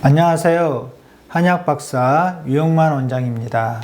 안녕하세요. 한약 박사 유영만 원장입니다.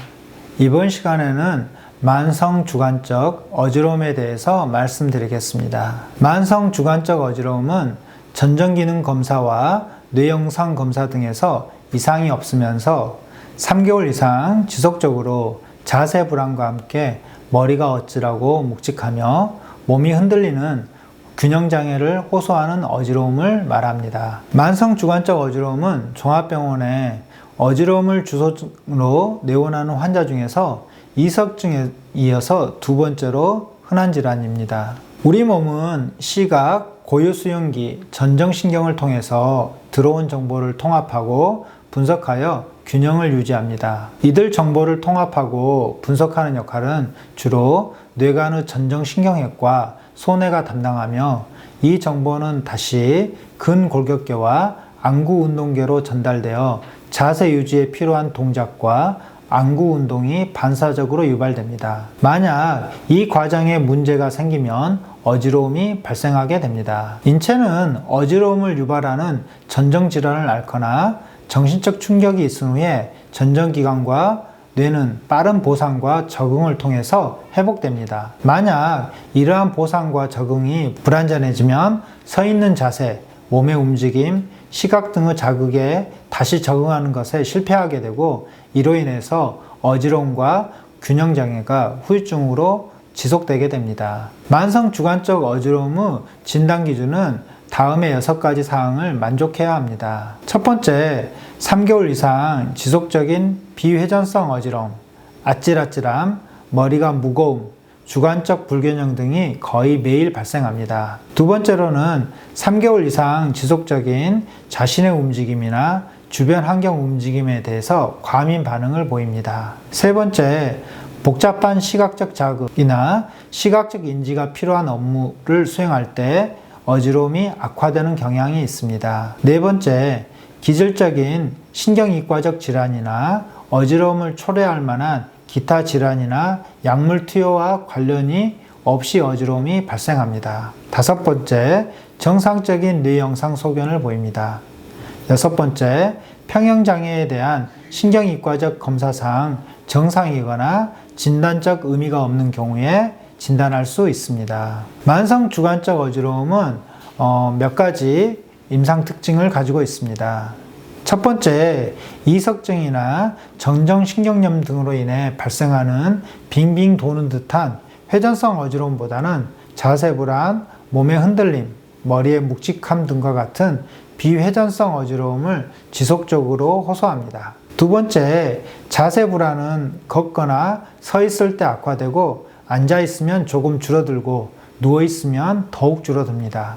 이번 시간에는 만성 주관적 어지러움에 대해서 말씀드리겠습니다. 만성 주관적 어지러움은 전정 기능 검사와 뇌 영상 검사 등에서 이상이 없으면서 3개월 이상 지속적으로 자세 불안과 함께 머리가 어찌라고 묵직하며 몸이 흔들리는 균형 장애를 호소하는 어지러움을 말합니다. 만성 주관적 어지러움은 종합병원에 어지러움을 주소로 내원하는 환자 중에서 이석증에 이어서 두 번째로 흔한 질환입니다. 우리 몸은 시각, 고유수용기, 전정신경을 통해서 들어온 정보를 통합하고 분석하여 균형을 유지합니다. 이들 정보를 통합하고 분석하는 역할은 주로 뇌간의 전정신경핵과 소뇌가 담당하며 이 정보는 다시 근골격계와 안구 운동계로 전달되어 자세 유지에 필요한 동작과 안구 운동이 반사적으로 유발됩니다. 만약 이 과정에 문제가 생기면 어지러움이 발생하게 됩니다. 인체는 어지러움을 유발하는 전정 질환을 앓거나 정신적 충격이 있은 후에 전정기관과 뇌는 빠른 보상과 적응을 통해서 회복됩니다. 만약 이러한 보상과 적응이 불안전해지면 서 있는 자세, 몸의 움직임, 시각 등의 자극에 다시 적응하는 것에 실패하게 되고 이로 인해서 어지러움과 균형장애가 후유증으로 지속되게 됩니다. 만성 주관적 어지러움의 진단 기준은 다음의 여섯 가지 사항을 만족해야 합니다. 첫 번째, 3개월 이상 지속적인 비회전성 어지러움, 아찔아찔함, 머리가 무거움, 주관적 불균형 등이 거의 매일 발생합니다. 두 번째로는 3개월 이상 지속적인 자신의 움직임이나 주변 환경 움직임에 대해서 과민 반응을 보입니다. 세 번째, 복잡한 시각적 자극이나 시각적 인지가 필요한 업무를 수행할 때 어지러움이 악화되는 경향이 있습니다. 네 번째, 기질적인 신경이과적 질환이나 어지러움을 초래할 만한 기타 질환이나 약물 투여와 관련이 없이 어지러움이 발생합니다. 다섯 번째, 정상적인 뇌 영상 소견을 보입니다. 여섯 번째, 평형장애에 대한 신경이과적 검사상 정상이거나 진단적 의미가 없는 경우에 진단할 수 있습니다. 만성 주관적 어지러움은 어, 몇 가지 임상 특징을 가지고 있습니다. 첫 번째, 이석증이나 정정신경염 등으로 인해 발생하는 빙빙 도는 듯한 회전성 어지러움보다는 자세 불안, 몸의 흔들림, 머리의 묵직함 등과 같은 비회전성 어지러움을 지속적으로 호소합니다. 두 번째, 자세 불안은 걷거나 서 있을 때 악화되고 앉아 있으면 조금 줄어들고 누워 있으면 더욱 줄어듭니다.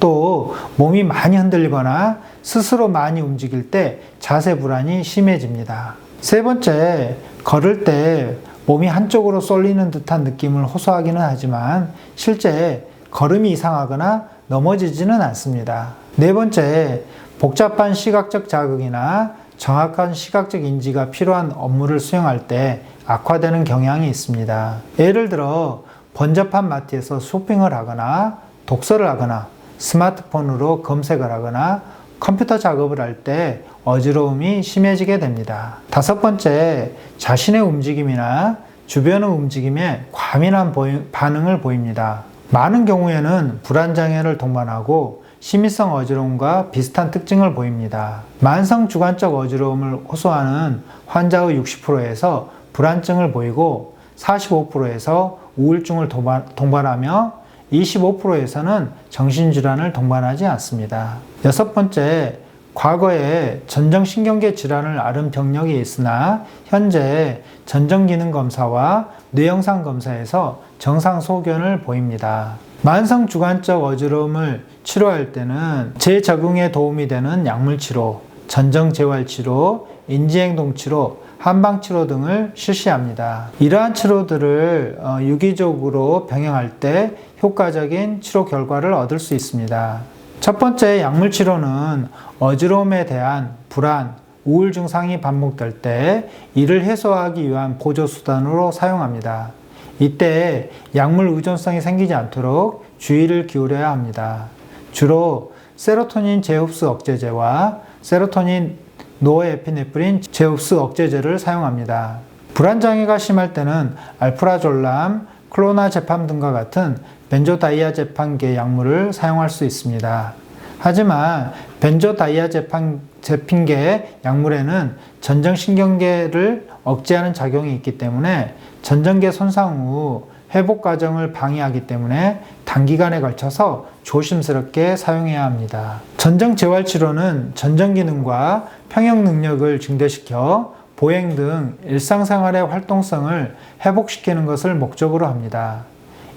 또 몸이 많이 흔들리거나 스스로 많이 움직일 때 자세 불안이 심해집니다. 세 번째, 걸을 때 몸이 한쪽으로 쏠리는 듯한 느낌을 호소하기는 하지만 실제 걸음이 이상하거나 넘어지지는 않습니다. 네 번째, 복잡한 시각적 자극이나 정확한 시각적 인지가 필요한 업무를 수행할 때 악화되는 경향이 있습니다. 예를 들어 번잡한 마트에서 쇼핑을 하거나 독서를 하거나 스마트폰으로 검색을 하거나 컴퓨터 작업을 할 때 어지러움이 심해지게 됩니다. 다섯 번째, 자신의 움직임이나 주변의 움직임에 과민한 반응을 보입니다. 많은 경우에는 불안장애를 동반하고 심미성 어지러움과 비슷한 특징을 보입니다. 만성 주관적 어지러움을 호소하는 환자의 60%에서 불안증을 보이고 45%에서 우울증을 동반하며 25%에서는 정신질환을 동반하지 않습니다. 여섯 번째, 과거에 전정신경계 질환을 앓은 병력이 있으나 현재 전정기능 검사와 뇌영상 검사에서 정상 소견을 보입니다. 만성 주관적 어지러움을 치료할 때는 재적응에 도움이 되는 약물 치료, 전정 재활 치료, 인지행동 치료, 한방 치료 등을 실시합니다. 이러한 치료들을 어, 유기적으로 병행할 때 효과적인 치료 결과를 얻을 수 있습니다. 첫 번째 약물 치료는 어지러움에 대한 불안, 우울 증상이 반복될 때 이를 해소하기 위한 보조 수단으로 사용합니다. 이때 약물 의존성이 생기지 않도록 주의를 기울여야 합니다. 주로 세로토닌 재흡수 억제제와 세로토닌, 노에피네프린, 제우스 억제제를 사용합니다. 불안 장애가 심할 때는 알프라졸람, 클로나제팜 등과 같은 벤조다이아제팜계 약물을 사용할 수 있습니다. 하지만 벤조다이아제팜계의 약물에는 전정신경계를 억제하는 작용이 있기 때문에 전정계 손상 후 회복 과정을 방해하기 때문에 단기간에 걸쳐서 조심스럽게 사용해야 합니다. 전정 재활 치료는 전정 기능과 평형 능력을 증대시켜 보행 등 일상생활의 활동성을 회복시키는 것을 목적으로 합니다.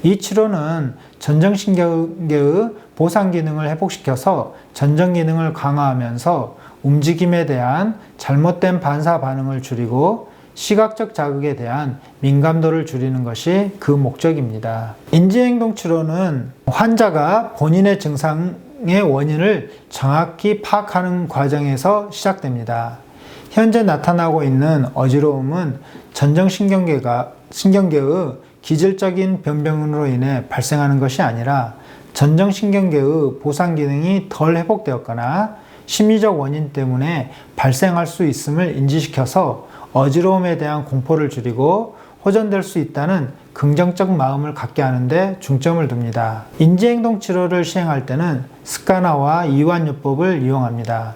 이 치료는 전정신경계의 보상 기능을 회복시켜서 전정 기능을 강화하면서 움직임에 대한 잘못된 반사 반응을 줄이고 시각적 자극에 대한 민감도를 줄이는 것이 그 목적입니다. 인지행동 치료는 환자가 본인의 증상의 원인을 정확히 파악하는 과정에서 시작됩니다. 현재 나타나고 있는 어지러움은 전정신경계가 신경계의 기질적인 변병으로 인해 발생하는 것이 아니라 전정신경계의 보상 기능이 덜 회복되었거나 심리적 원인 때문에 발생할 수 있음을 인지시켜서 어지러움에 대한 공포를 줄이고 호전될 수 있다는 긍정적 마음을 갖게 하는데 중점을 둡니다. 인지행동 치료를 시행할 때는 스카나와 이완요법을 이용합니다.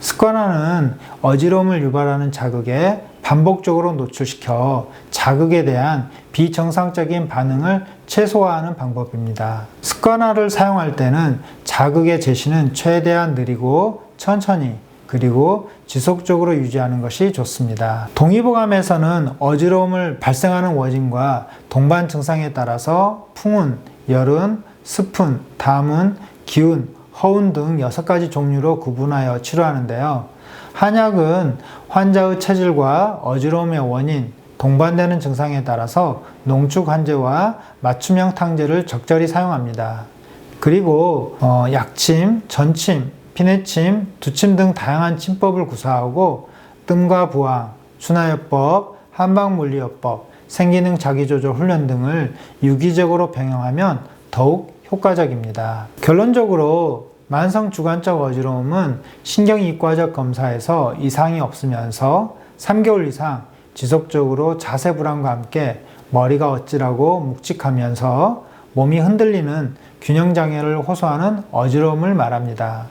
스카나는 어지러움을 유발하는 자극에 반복적으로 노출시켜 자극에 대한 비정상적인 반응을 최소화하는 방법입니다. 스카나를 사용할 때는 자극의 제시는 최대한 느리고 천천히 그리고 지속적으로 유지하는 것이 좋습니다. 동의보감에서는 어지러움을 발생하는 원인과 동반 증상에 따라서 풍운, 열은, 스푼, 담은, 기운, 허운 등 6가지 종류로 구분하여 치료하는데요. 한약은 환자의 체질과 어지러움의 원인, 동반되는 증상에 따라서 농축 환제와 맞춤형 탕제를 적절히 사용합니다. 그리고 어, 약침, 전침, 피내침, 두침 등 다양한 침법을 구사하고 뜸과 부항, 순화요법, 한방물리요법, 생기능 자기조절 훈련 등을 유기적으로 병행하면 더욱 효과적입니다. 결론적으로 만성 주관적 어지러움은 신경이과적 검사에서 이상이 없으면서 3개월 이상 지속적으로 자세 불안과 함께 머리가 어찌라고 묵직하면서 몸이 흔들리는 균형 장애를 호소하는 어지러움을 말합니다.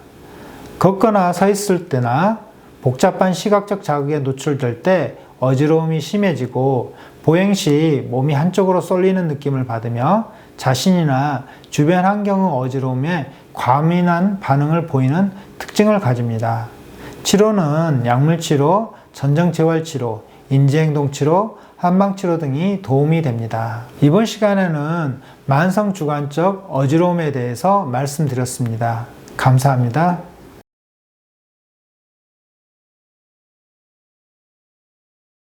걷거나 서 있을 때나 복잡한 시각적 자극에 노출될 때 어지러움이 심해지고 보행 시 몸이 한쪽으로 쏠리는 느낌을 받으며 자신이나 주변 환경의 어지러움에 과민한 반응을 보이는 특징을 가집니다. 치료는 약물치료, 전정재활치료, 인지행동치료, 한방치료 등이 도움이 됩니다. 이번 시간에는 만성주관적 어지러움에 대해서 말씀드렸습니다. 감사합니다.